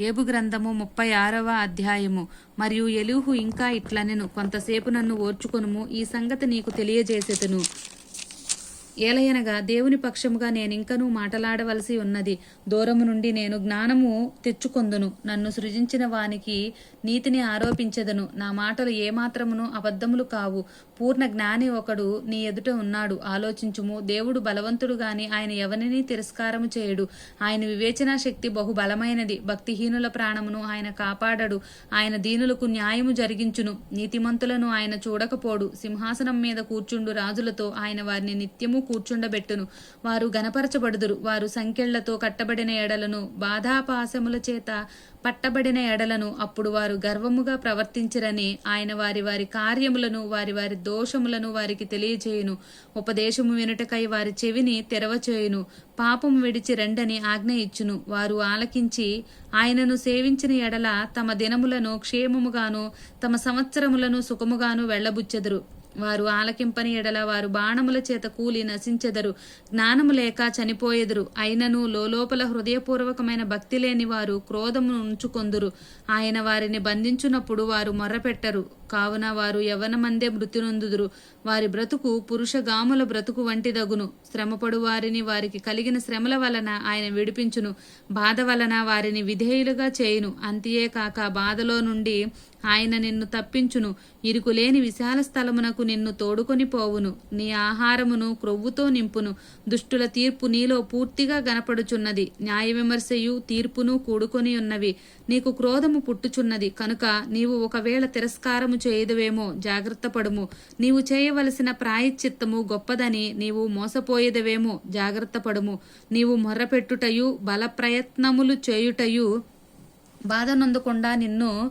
ఏబు గ్రంథము ముప్పై ఆరవ అధ్యాయము. మరియు ఎలుహు ఇంకా ఇట్లనెను కొంతసేపు నన్ను ఓర్చుకొనుము ఈ సంగతి నీకు తెలియజేసేతును. ఏలయనగా దేవుని పక్షముగా నేనింకనూ మాటలాడవలసి ఉన్నది. దూరము నుండి నేను జ్ఞానము తెచ్చుకొందును. నన్ను సృజించిన వానికి నీతిని ఆరోపించెదను. నా మాటలు ఏమాత్రమును అబద్ధములు కావు. పూర్ణ జ్ఞాని ఒకడు నీ ఎదుట ఉన్నాడు. ఆలోచించుము. దేవుడు బలవంతుడు గాని ఆయన ఎవరిని తిరస్కారము చేయడు? ఆయన వివేచనా శక్తి బహుబలమైనది. భక్తిహీనుల ప్రాణమును ఆయన కాపాడడు. ఆయన దీనులకు న్యాయము జరిగించును. నీతిమంతులను ఆయన చూడకపోడు. సింహాసనం మీద కూర్చుండు రాజులతో ఆయన వారిని నిత్యము కూర్చుండబెట్టును. వారు గనపరచబడుదురు. వారు సంఖ్యళ్ళతో కట్టబడిన ఎడలను బాధాపాశముల చేత పట్టబడిన ఎడలను అప్పుడు వారు గర్వముగా ప్రవర్తించరని ఆయన వారి వారి కార్యములను వారి వారి దోషములను వారికి తెలియచేయును. ఉపదేశము వినుటకై వారి చెవిని తెరవచేయును. పాపం విడిచి రెండని ఆజ్ఞ ఇచ్చును. వారు ఆలకించి ఆయనను సేవించిన ఎడల తమ దినములను క్షేమముగాను తమ సంవత్సరములను సుఖముగాను వెళ్ళబుచ్చెదరు. వారు ఆలకింపని ఎడల వారు బాణముల చేత కూలి నశించెదరు. జ్ఞానము లేక చనిపోయెదరు. అయినను లోపల హృదయపూర్వకమైన భక్తి లేని వారు క్రోధమును ఉంచుకొందురు. ఆయన వారిని బంధించున్నప్పుడు వారు మొర్రపెట్టరు. కావున వారు యవనమందే మృతి నొందుదురు వారి బ్రతుకు పురుషగాముల బ్రతుకు వంటిదగును. శ్రమపడు వారిని వారికి కలిగిన శ్రమల వలన ఆయన విడిపించును. బాధ వలన వారిని విధేయులుగా చేయును. అంతియే కాక బాధలో నుండి ఆయన నిన్ను తప్పించును. ఇరుకులేని విశాల స్థలమునకు నిన్ను తోడుకొని పోవును. నీ ఆహారమును క్రొవ్వుతో నింపును. దుష్టుల తీర్పు నీలో పూర్తిగా గనపడుచున్నది. న్యాయ విమర్శయు తీర్పును కూడుకొని ఉన్నవి. నీకు క్రోధము పుట్టుచున్నది. కనుక నీవు ఒకవేళ తిరస్కారము చేయదువేమో జాగ్రత్త పడుము. నీవు చేయవలసిన ప్రాయశ్చిత్తము గొప్పదని నీవు మోసపోయేదవేమో జాగ్రత్త పడుము. నీవు మొర్రపెట్టుటయు బల ప్రయత్నములు చేయుటయు బాధనందకుండా నిన్ను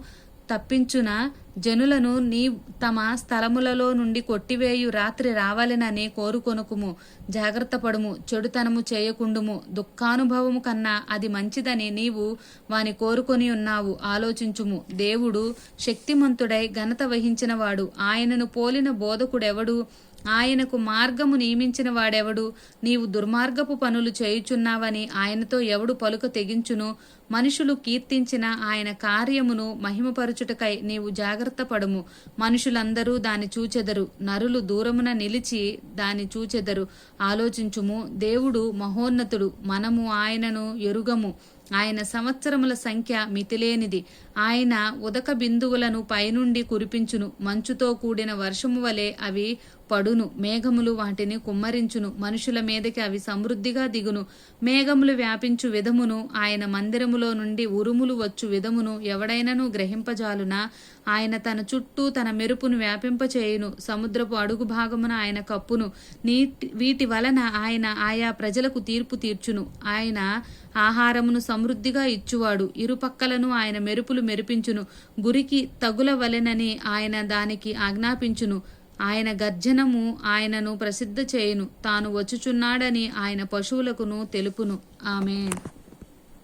తప్పించున? జనులను నీ తమ స్థలములలో నుండి కొట్టివేయు రాత్రి రావాలనని కోరుకొనుకుము. జాగ్రత్త పడుము చెడుతనము చేయకుండుము. దుఃఖానుభవము కన్నా అది మంచిదని నీవు వాని కోరుకొని ఉన్నావు ఆలోచించుము. దేవుడు శక్తిమంతుడై ఘనత వహించినవాడు. ఆయనను పోలిన బోధకుడెవడు? ఆయనకు మార్గము నియమించిన వాడెవడు? నీవు దుర్మార్గపు పనులు చేయుచున్నావని ఆయనతో ఎవడు పలుక తెగించును? మనుషులు కీర్తించిన ఆయన కార్యమును మహిమపరుచుటకై నీవు జాగ్రత్త పడుము. మనుషులందరూ దాని చూచెదరు. నరులు దూరమున నిలిచి దాని చూచెదరు. ఆలోచించుము. దేవుడు మహోన్నతుడు. మనము ఆయనను ఎరుగము. ఆయన సంవత్సరముల సంఖ్య మితిలేనిది. ఆయన ఉదక బిందువులను పైనుండి కురిపించును. మంచుతో కూడిన వర్షము వలె అవి పడును. మేఘములు వాటిని కుమ్మరించును. మనుషుల మీదకి అవి సమృద్ధిగా దిగును. మేఘములు వ్యాపించు విధమును ఆయన మందిరములో నుండి ఉరుములు వచ్చు విధమును ఎవడైనను గ్రహింపజాలున? ఆయన తన చుట్టూ తన మెరుపును వ్యాపింపచేయును. సముద్రపు అడుగు భాగమున ఆయన కప్పును. నీటి వీటి వలన ఆయన ఆయా ప్రజలకు తీర్పు తీర్చును. ఆయన ఆహారమును సమృద్ధిగా ఇచ్చువాడు. ఇరుపక్కలను ఆయన మెరుపులు మెరిపించును. గురికి తగుల వలెనని ఆయన దానికి ఆజ్ఞాపించును. ఆయన గర్జనము ఆయనను ప్రసిద్ధ చేయును. తాను వచ్చుచున్నాడని ఆయన పశువులకును తెలుపును. ఆమె